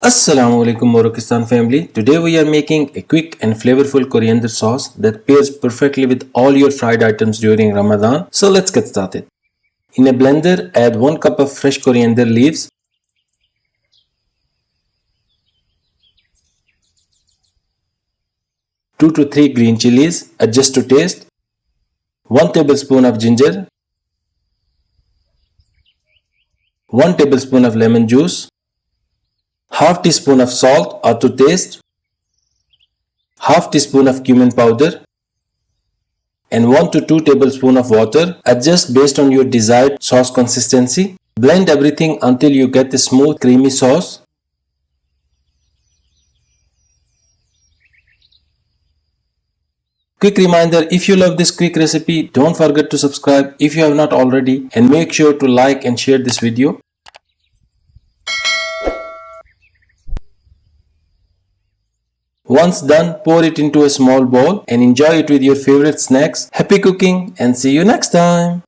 Assalamu alaikum Morokistan family. Today we are making a quick and flavorful coriander sauce that pairs perfectly with all your fried items during Ramadan. So let's get started. In a blender, add 1 cup of fresh coriander leaves, 2 to 3 green chilies, adjust to taste, 1 tablespoon of ginger, 1 tablespoon of lemon juice, half teaspoon of salt or to taste, half teaspoon of cumin powder, and 1 to 2 tablespoon of water. Adjust based on your desired sauce consistency. Blend everything until you get a smooth creamy sauce. Quick reminder if you love this quick recipe, don't forget to subscribe if you have not already and make sure to like and share this video. Once done, pour it into a small bowl and enjoy it with your favorite snacks. Happy cooking and see you next time.